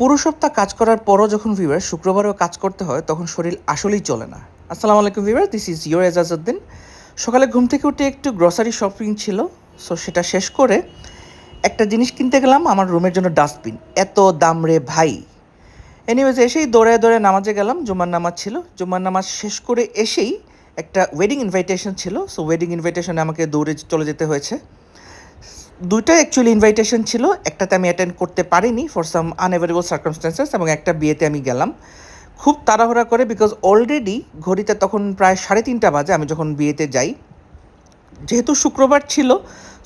পুরো সপ্তাহ কাজ করার পরও যখন ভিউয়ার শুক্রবারেও কাজ করতে হয়, তখন শরীর আসলেই চলে না। আসসালামু আলাইকুম viewer this is your Ejazuddin. সকালে ঘুম থেকে উঠে একটু গ্রসারি শপিং ছিল সো সেটা শেষ করে একটা জিনিস কিনতে গেলাম, আমার রুমের জন্য ডাস্টবিন এত দাম রে ভাই। এনিওয়েজ এসেই দৌড়ে দৌড়ে নামাজে গেলাম, জুমার নামাজ ছিল। জুমার নামাজ শেষ করে এসেই একটা ওয়েডিং ইনভাইটেশন ছিল সো ওয়েডিং ইনভাইটেশনে আমাকে দৌড়ে চলে যেতে হয়েছে। দুইটা অ্যাকচুয়ালি ইনভাইটেশন ছিল। একটাতে আমি অ্যাটেন্ড করতে পারিনি ফর সাম আনএভারেবল সার্কামস্টেন্সেস এবং একটা বিয়েতে আমি গেলাম। খুব তাড়াহুড়া করে বিকজ অলরেডি ঘড়িতে তখন প্রায় সাড়ে তিনটা বাজে, আমি যখন বিয়েতে যাই। যেহেতু শুক্রবার ছিল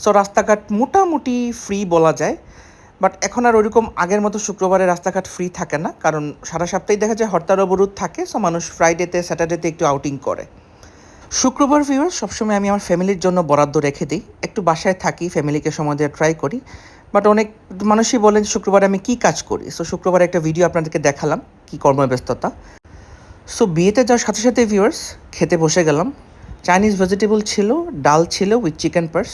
সো রাস্তাঘাট মোটামুটি ফ্রি বলা যায়। বাট এখন আর ওরকম আগের মতো শুক্রবারে রাস্তাঘাট ফ্রি থাকে না, কারণ সারা সপ্তাহে দেখা যায় হরতাল অবরোধ থাকে সো মানুষ ফ্রাইডেতে স্যাটারডেতে একটু আউটিং করে। শুক্রবার ভিউয়ার সবসময় আমি আমার ফ্যামিলির জন্য বরাদ্দ রেখে দিই। একটু বাসায় থাকি ফ্যামিলিকে সময় দেওয়ার ট্রাই করি। বাট অনেক মানুষই বলেন, শুক্রবার আমি কি কাজ করি? সো শুক্রবার একটা ভিডিও আপনাদেরকে দেখালাম, কি কর্মব্যস্ততা। সো বিয়েতে যাওয়ার সাথে সাথে ভিউয়ার্স খেতে বসে গেলাম। চাইনিজ ভেজিটেবল ছিল, ডাল ছিল উইথ চিকেন পার্স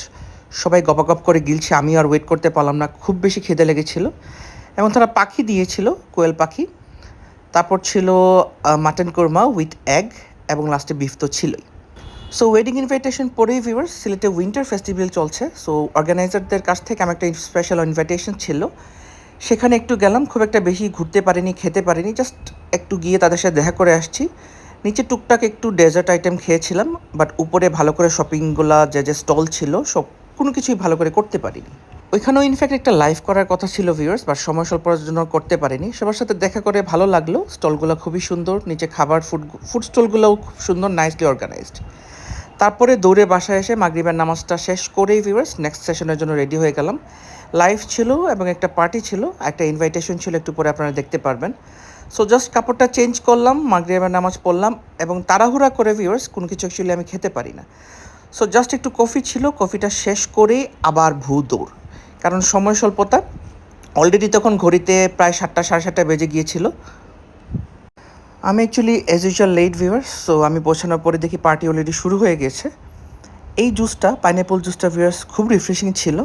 সবাই গপাগপ করে গিলছে, আমি আর ওয়েট করতে পারলাম না, খুব বেশি খিদে লেগেছিল। এবং তারা পাখি দিয়েছিল, কোয়েল পাখি। তারপর ছিল মাটন কোরমা উইথ এগ এবং লাস্টে বিফ তো ছিলই। সো ওয়েডিং ইনভাইটেশন পরেই ভিউয়ার্স সিলেটে উইন্টার ফেস্টিভ্যাল চলছে। সো অর্গানাইজারদের কাছ থেকে আমার একটা স্পেশাল ইনভাইটেশন ছিল। সেখানে একটু গেলাম, খুব একটা বেশি ঘুরতে পারিনি, খেতে পারিনি জাস্ট একটু গিয়ে তাদের সাথে দেখা করে আসছি। নিচে টুকটাক একটু ডেজার্ট আইটেম খেয়েছিলাম বাট উপরে ভালো করে শপিংগুলা যে যে স্টল ছিল, সব কোনো কিছুই ভালো করে করতে পারিনি। ওইখানেও ইনফ্যাক্ট একটা লাইভ করার কথা ছিল ভিউয়ার্স বাট সময় স্বল্পতার জন্য করতে পারিনি। সবার সাথে দেখা করে ভালো লাগল স্টলগুলো খুবই সুন্দর, নিচে খাবার ফুড ফুড স্টলগুলোও খুব সুন্দর নাইসলি অর্গানাইজড তারপরে দৌড়ে বাসায় এসে মাগরিবের নামাজটা শেষ করেই ভিউয়ার্স নেক্সট সেশনের জন্য রেডি হয়ে গেলাম। লাইভ ছিল এবং একটা পার্টি ছিল, একটা ইনভাইটেশন ছিল, একটু পরে আপনারা দেখতে পারবেন। সো জাস্ট কাপড়টা চেঞ্জ করলাম, মাগরিবের নামাজ পড়লাম এবং তাড়াহুড়া করে ভিউয়ার্স কোনো কিছু অ্যাকচুয়ালি আমি খেতে পারি না। সো জাস্ট একটু কফি ছিল কফিটা শেষ করেই আবার ভূ দৌড়। কারণ সময় স্বল্পতা। অলরেডি তখন ঘড়িতে প্রায় সাতটা, সাড়ে সাতটা বেজে গিয়েছিল। আমি actually as usual late viewers so আমি পৌঁছানোর পরে দেখি পার্টি অলরেডি শুরু হয়ে গেছে। এই জুসটা পাইনঅ্যাপল জুসটা ভিউয়ার্স খুব রিফ্রেশিং ছিল।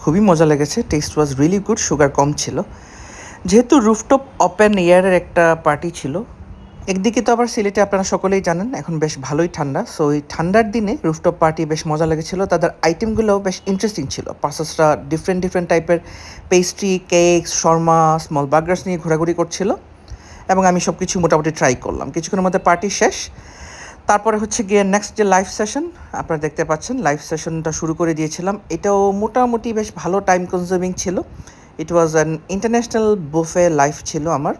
খুবই মজা লেগেছে taste was really good sugar কম ছিল। যেহেতু রুফটপ ওপেন এয়ারের একটা পার্টি ছিল, একদিকে তো আবার সিলেটে আপনারা সকলেই জানেন, এখন বেশ ভালোই ঠান্ডা। সো এই ঠান্ডার দিনে রুফটপ পার্টি বেশ মজা লেগেছিল, তাদের আইটেমগুলোও বেশ ইন্টারেস্টিং ছিল। পার্সেসরা ডিফারেন্ট ডিফারেন্ট টাইপের pastry cake Sharma small burgers নিয়ে ঘোরাঘুরি করছিল। এবং আমি সব কিছু মোটামুটি ট্রাই করলাম। কিছুক্ষণের মধ্যে পার্টি শেষ। তারপরে হচ্ছে গিয়ে নেক্সট যে লাইভ সেশন আপনারা দেখতে পাচ্ছেন লাইভ সেশনটা শুরু করে দিয়েছিলাম। এটাও মোটামুটি বেশ ভালো টাইম কনজিউমিং ছিল। It was an international buffet life ছিল আমার,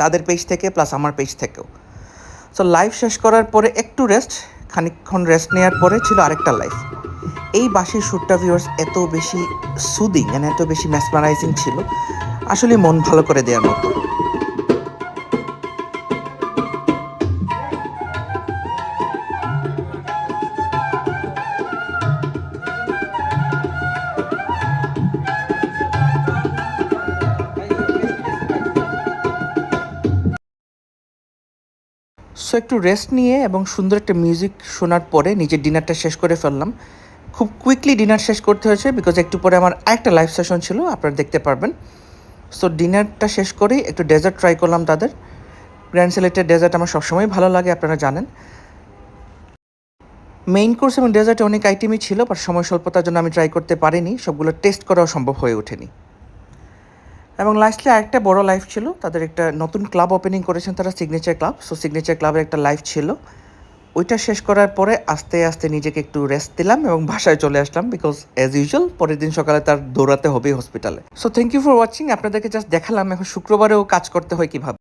তাদের পেজ থেকে প্লাস আমার পেজ থেকেও। সো লাইভ শেষ করার পরে একটু রেস্ট খানিকক্ষণ রেস্ট নেওয়ার পরে ছিল আরেকটা লাইফ এই বাসির শ্যুটটা ভিউয়ার্স এত বেশি সুদিং মানে এত বেশি ম্যাসমারাইজিং ছিল। আসলে মন ভালো করে দেওয়ার মতো। সো একটু রেস্ট নিয়ে এবং সুন্দর একটা মিউজিক শোনার পরে নিজের ডিনারটা শেষ করে ফেললাম। খুব কুইকলি ডিনার শেষ করতে হয়েছে বিকজ একটু পরে আমার আরেকটা লাইভ সেশন ছিল, আপনারা দেখতে পারবেন। সো ডিনারটা শেষ করেই একটু ডেজার্ট ট্রাই করলাম তাদের। গ্র্যান্ড সিলেটের ডেজার্ট আমার সবসময় ভালো লাগে, আপনারা জানেন। মেইন কোর্স এবং ডেজার্টে অনেক আইটেমই ছিল বাট সময় স্বল্পতার জন্য আমি ট্রাই করতে পারিনি। সবগুলো টেস্ট করাও সম্ভব হয়ে ওঠেনি। এবং লাস্টলি আরেকটা বড় লাইভ ছিল, তাদের একটা নতুন ক্লাব ওপেনিং করেছেন তারা সিগনেচার ক্লাব সো সিগনেচার ক্লাবের একটা লাইভ ছিল। ওইটা শেষ করার পরে আস্তে আস্তে নিজেকে একটু রেস্ট দিলাম এবং বাসায় চলে আসলাম বিকজ অ্যাজ ইউজুয়াল পরের দিন সকালে তার দৌড়াতে হবে হসপিটালে so thank you for watching আপনাদেরকে জাস্ট দেখালাম, এখন শুক্রবারেও কাজ করতে হয় কীভাবে।